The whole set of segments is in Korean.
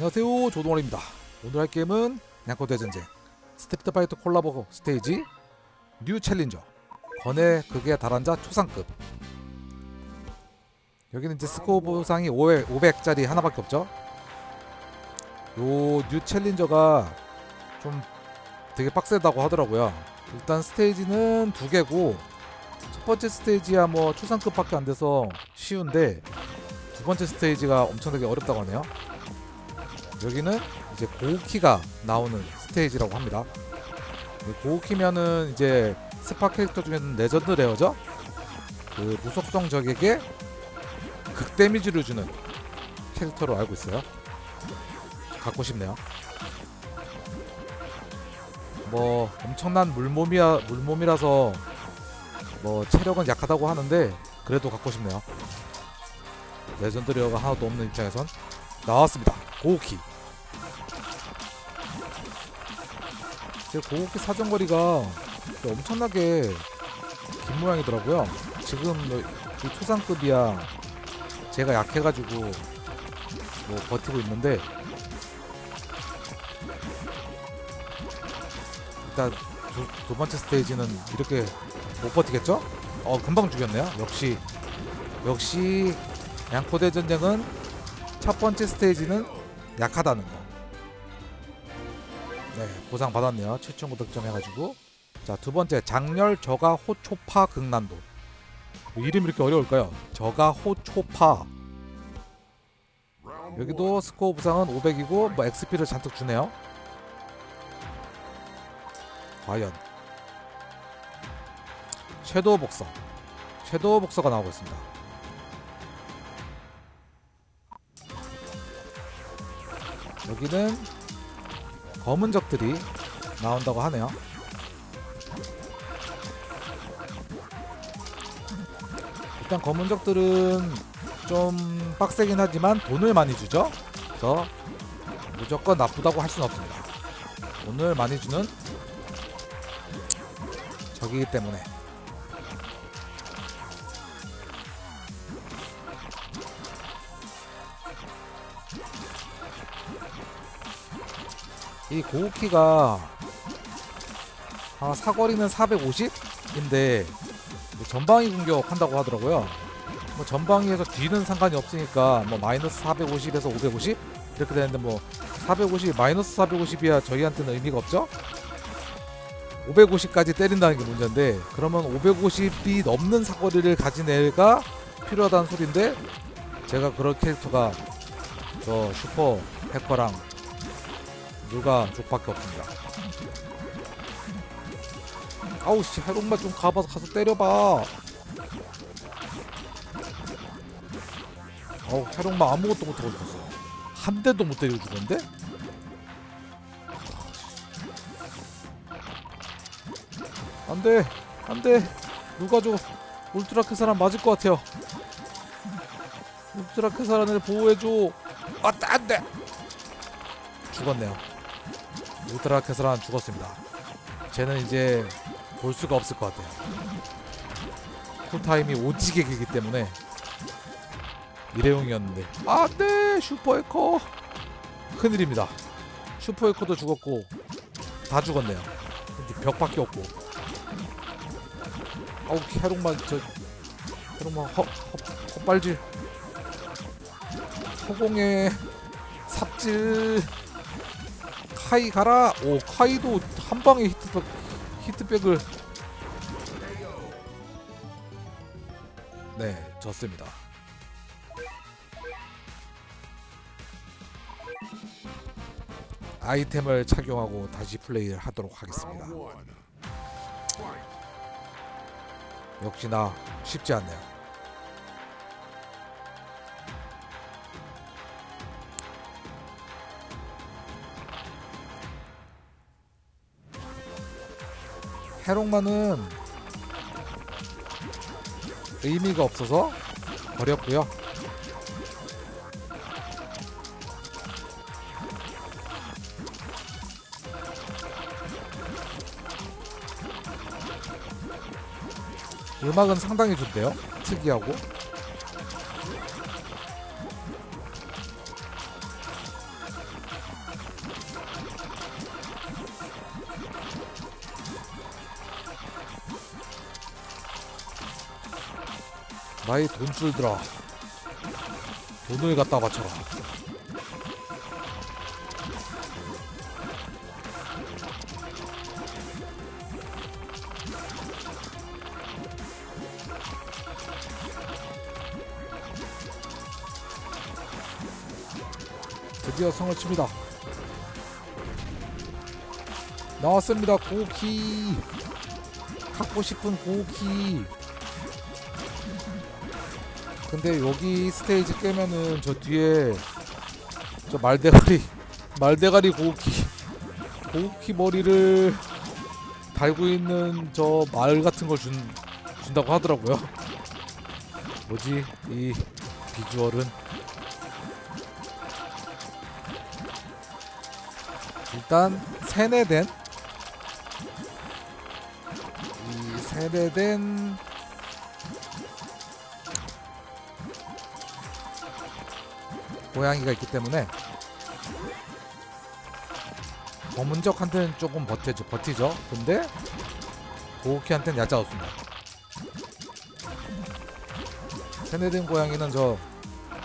안녕하세요. 조동원입니다. 오늘 할 게임은 양코대 전쟁 스트리트 파이터 콜라보 스테이지 뉴 챌린저 건의 극에 달한 자 초상급. 여기는 이제 스코어 보상이 500, 500 짜리 하나밖에 없죠? 요 뉴 챌린저가 좀 되게 빡세다고 하더라고요. 일단 스테이지는 두 개고 첫 번째 스테이지야 뭐 초상급밖에 안 돼서 쉬운데 두 번째 스테이지가 엄청나게 어렵다고 하네요 여기는 이제 고우키가 나오는 스테이지라고 합니다. 이 고우키면은 이제 스파 캐릭터 중에는 레전드 레어죠. 그 무속성 적에게 극 데미지를 주는 캐릭터로 알고 있어요. 갖고 싶네요. 뭐 엄청난 물몸이야 물몸이라서 뭐 체력은 약하다고 하는데 그래도 갖고 싶네요. 레전드 레어가 하나도 없는 입장에선 나왔습니다. 고우키. 제 고우키 사정거리가 엄청나게 긴 모양이더라고요. 지금 뭐이 초상급이야 제가 약해가지고 뭐 버티고 있는데 일단 두, 두 번째 스테이지는 이렇게 못 버티겠죠? 어 금방 죽였네요. 역시 역시 양포대 전쟁은 첫 번째 스테이지는 약하다는 거. 네, 보상 받았네요. 최충구 득점해가지고. 자, 두 번째 장렬 저가 호초파 극난도. 뭐 이름이 이렇게 어려울까요? 저가 호초파. 여기도 스코어 부상은 500이고 뭐 XP를 잔뜩 주네요. 과연 섀도우 복서, 섀도우 복서가 나오고 있습니다. 여기는 검은 적들이 나온다고 하네요. 일단 검은 적들은 좀 빡세긴 하지만 돈을 많이 주죠. 그래서 무조건 나쁘다고 할 수는 없습니다. 돈을 많이 주는 적이기 때문에 이 고우키가 아, 사거리는 450인데 전방위 공격한다고 하더라고요. 뭐 전방위에서 뒤는 상관이 없으니까 뭐 마이너스 450에서 550 이렇게 되는데 뭐 450, 마이너스 450이야 저희한테는 의미가 없죠. 550까지 때린다는 게 문제인데 그러면 550이 넘는 사거리를 가진 애가 필요하다는 소린데 제가 그런 캐릭터가 저 슈퍼 해커랑 누가 쪽밖에 없습니다. 아우 씨 해롱만 좀 가봐서 가서 때려봐. 어우 해롱만 아무것도 못하고 죽었어. 한 대도 못 때리고 죽었는데? 안돼 안돼 누가 줘 울트라 크사란 맞을 것 같아요. 울트라 크사란을 보호해줘. 아 안돼 죽었네요. 울트라 캐서란 죽었습니다. 쟤는 이제 볼 수가 없을 것 같아요. 쿨타임이 오지게 길기 때문에 일회용이었는데 안돼 슈퍼에커 큰일입니다. 슈퍼에커도 죽었고 다 죽었네요. 벽밖에 없고 아우 해롱만 저 해롱만 허, 허, 헛발질 허공에 삽질 카이 가라. 오 카이도 한 방에 히트백 히트백을 네 졌습니다. 아이템을 착용하고 다시 플레이를 하도록 하겠습니다. 역시나 쉽지 않네요. 해롱만은 의미가 없어서 버렸고요. 음악은 상당히 좋대요. 특이하고. 나의 돈줄들아 돈을 갖다 바쳐라. 드디어 성을 칩니다. 나왔습니다 고키 갖고 싶은 고키 근데 여기 스테이지 깨면은 저 뒤에 저 말대가리 말대가리 고키 고키 머리를 달고 있는 저 말 같은 걸 준, 준다고 하더라고요. 뭐지? 이 비주얼은? 일단 세뇌된 이 세뇌된 고양이가 있기 때문에 검은적한테는 조금 버티죠, 버티죠. 근데 고우키한테는 얕아없습니다. 세뇌된 고양이는 저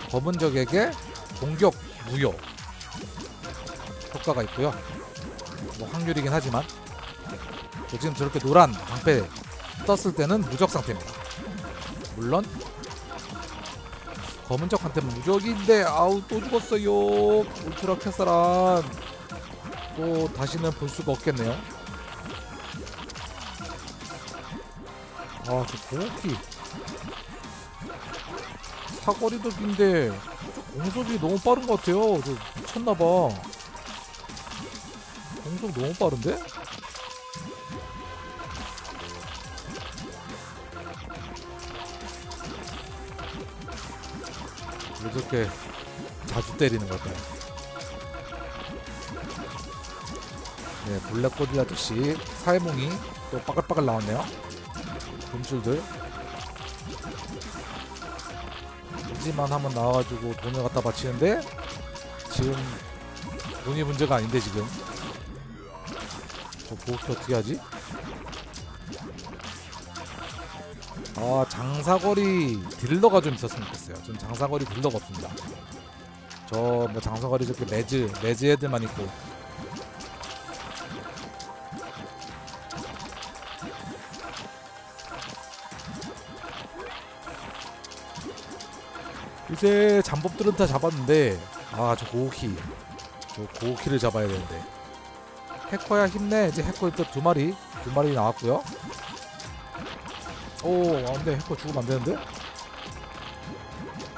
검은적에게 공격 무효 효과가 있고요. 뭐 확률이긴 하지만 저 지금 저렇게 노란 방패 떴을 때는 무적 상태입니다. 물론 검은적한테는 무적인데 아우 또 죽었어요. 울트라 캐사란 또 다시는 볼 수가 없겠네요. 아, 저 고키 사거리도 긴데 저 공속이 너무 빠른 것 같아요. 저 미쳤나봐. 공속 너무 빠른데? 왜 저렇게 자주 때리는 걸까요? 네, 블랙고디 아저씨 사회몽이 또 빠글빠글 나왔네요. 돈줄들. 하지만 한번 나와가지고 돈을 갖다 바치는데 지금 돈이 문제가 아닌데 지금 저 보호키 어떻게 하지? 아 장사거리 딜러가 좀 있었으면 좋겠어요. 전 장사거리 딜러가 없습니다. 저 뭐 장사거리 저렇게 매즈 매즈 애들만 있고. 이제 잠법들은 다 잡았는데 아 저 고우키. 저 고우키를 잡아야 되는데. 해커야 힘내. 이제 해커 일단 두 마리 두 마리 나왔고요 오 안돼 해커 죽으면 안 되는데?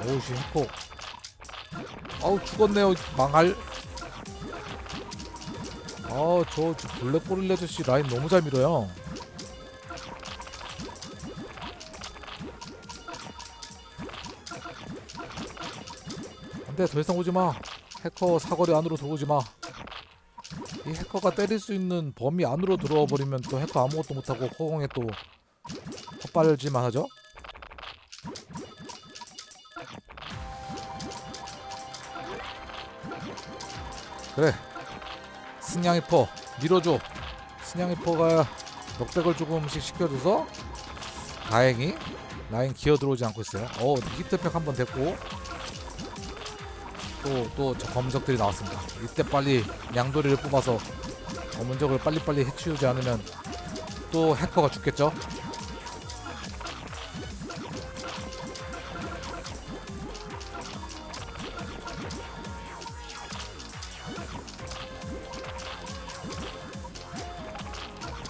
오우씨 해커. 아우 죽었네요 망할. 아저 저 블랙 고릴라 아저씨 라인 너무 잘 밀어요. 안돼 더 이상 오지마. 해커 사거리 안으로 들어오지 마. 이 해커가 때릴 수 있는 범위 안으로 들어와 버리면 또 해커 아무것도 못하고 허공에 또 헛발질만 하죠. 그래, 승냥이퍼 밀어줘. 승냥이퍼가 넉백을 조금씩 시켜줘서 다행히 라인 기어 들어오지 않고 있어요. 어, 히트팩 한 번 됐고 또또 저 검적들이 나왔습니다. 이때 빨리 양도리를 뽑아서 검은적을 빨리빨리 해치우지 않으면 또 해커가 죽겠죠.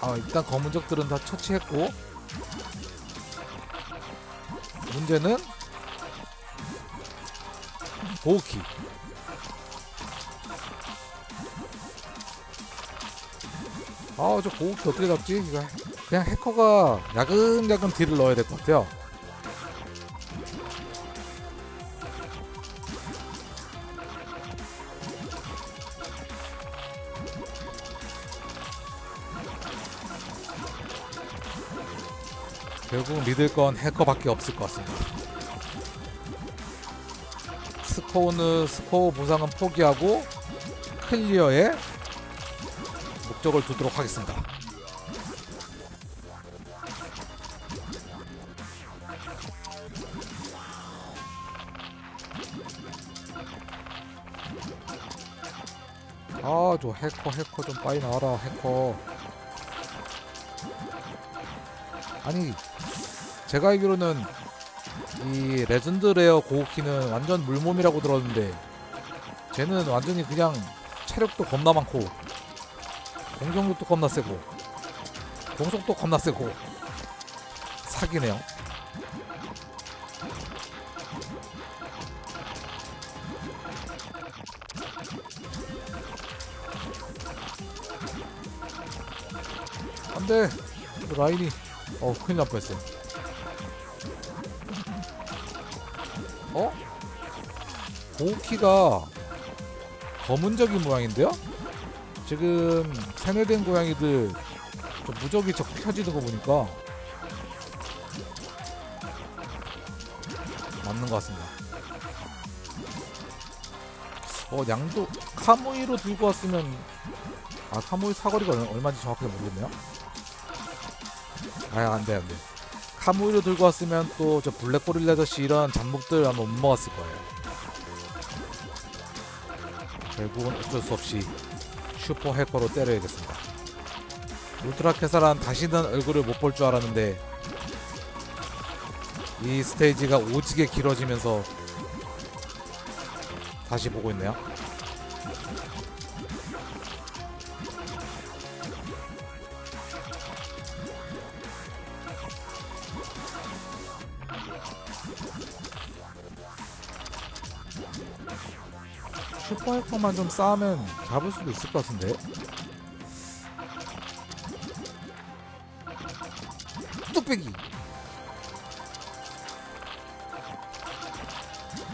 아 일단 검은적들은 다 처치했고. 문제는 보호키. 아저 보호키 어떻게 잡지? 이거 그냥 해커가 야금야금 딜을 넣어야 될 것 같아요 결국 믿을 건 해커밖에 없을 것 같습니다. 스코어는 스코어 보상은 포기하고 클리어에 목적을 두도록 하겠습니다. 아, 저 해커 해커 좀 빨리 나와라 해커. 아니 제가 알기로는 이 레전드 레어 고우키는 완전 물몸이라고 들었는데 쟤는 완전히 그냥 체력도 겁나 많고 공격력도 겁나 세고 공속도 겁나 세고 사기네요. 안돼 라인이. 어 큰일 날 뻔했어요 어? 고우키가 검은적인 모양인데요? 지금 세뇌된 고양이들 좀 무적이 적 펴지는 거 보니까 맞는 것 같습니다. 어 양도 카무이로 들고 왔으면 아 카무이 사거리가 얼- 얼마인지 정확하게 모르겠네요. 아 안돼 안돼. 카무이로 들고 왔으면 또 저 블랙 고릴라 아저씨 이런 잡목들 아마 못 먹었을 거예요. 결국은 어쩔 수 없이 슈퍼 해커로 때려야겠습니다. 울트라 캐사란 다시는 얼굴을 못 볼 줄 알았는데 이 스테이지가 오지게 길어지면서 다시 보고 있네요. 슈퍼 해커만 좀 쌓으면 잡을 수도 있을 것 같은데. 뚝배기.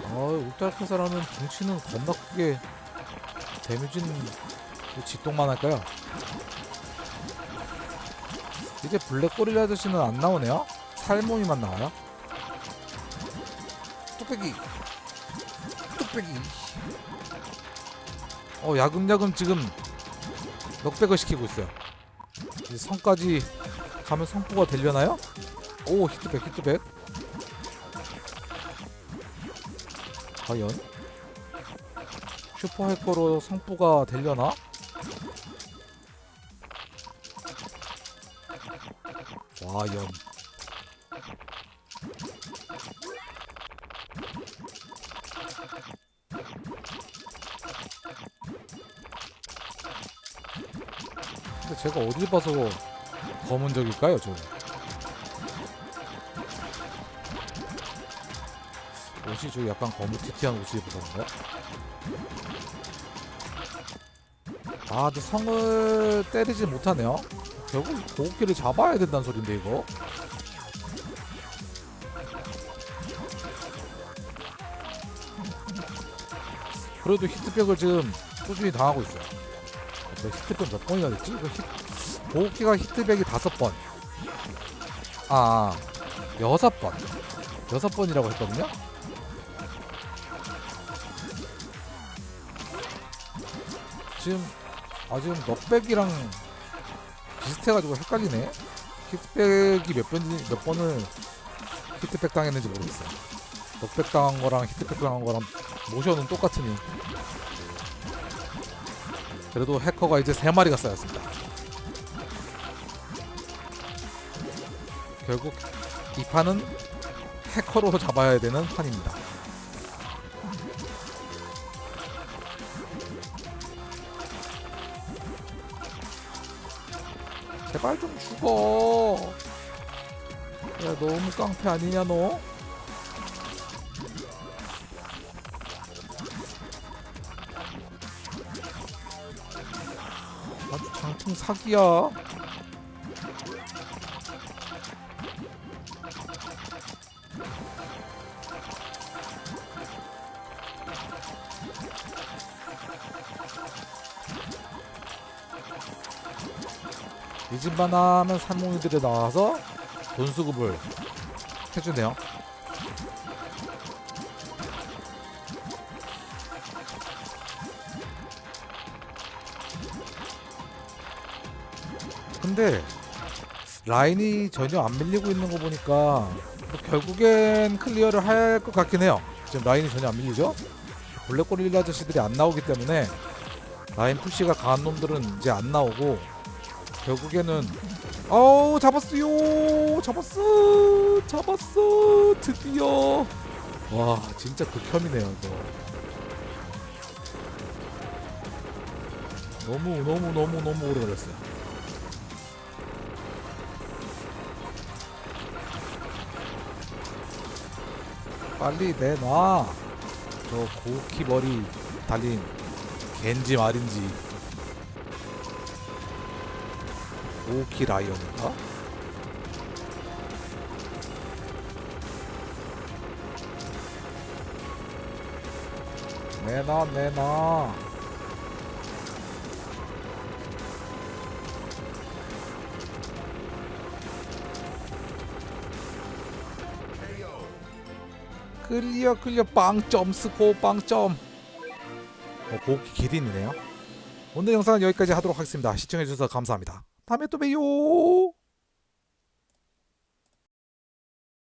아, 울타카사라는 덩치는 겁나 크게 데미지는 왜 지똥만 할까요? 이제 블랙 고릴라 아저씨는 안 나오네요? 살모이만 나와요? 뚝배기 뚝배기 어 야금야금 지금 넉백을 시키고 있어요 이제 성까지 가면 성부가 되려나요? 오 히트백 히트백 과연 슈퍼 해커로 성부가 되려나? 과연 제가 어딜 봐서 검은 적일까요, 저? 옷이 저 약간 거무튀튀한 옷을 입어서 그런가? 아, 근데 성을 때리지 못하네요. 결국 고기를 잡아야 된다는 소린데 이거. 그래도 히트백을 지금 꾸준히 당하고 있어요. 저 히트백 몇 번이나 됐지? 이거 히... 고기가 히트백이 다섯 번. 아, 아, 여섯 번. 여섯 번이라고 했거든요. 지금 아 지금 넉백이랑 비슷해가지고 헷갈리네. 히트백이 몇 번이 몇 번을 히트백 당했는지 모르겠어요. 넉백 당한 거랑 히트백 당한 거랑 모션은 똑같으니. 그래도 해커가 이제 세 마리가 쌓였습니다. 결국 이 판은 해커로 잡아야 되는 판입니다. 제발 좀 죽어. 야 너무 깡패 아니냐 너? 장풍 사기야. 이 집만 하면 살모이들이 나와서 돈 수급을 해주네요. 근데 라인이 전혀 안 밀리고 있는 거 보니까 뭐 결국엔 클리어를 할 것 같긴 해요. 지금 라인이 전혀 안 밀리죠? 블랙 고릴라 아저씨들이 안 나오기 때문에 라인 푸시가 강한 놈들은 이제 안 나오고 결국에는 어우 잡았어요! 잡았어! 잡았어! 드디어! 와 진짜 극혐이네요 이거. 너무 너무 너무 너무 오래 걸렸어요 빨리 내놔. 저 고키 머리 달린 겐지 말인지. 고키 라이언인가? 내놔 내놔 클리어 클리어 빵점 스코어 빵점. 어, 고키 기린이네요? 오늘 영상은 여기까지 하도록 하겠습니다. 시청해주셔서 감사합니다. 다음에 또 봬요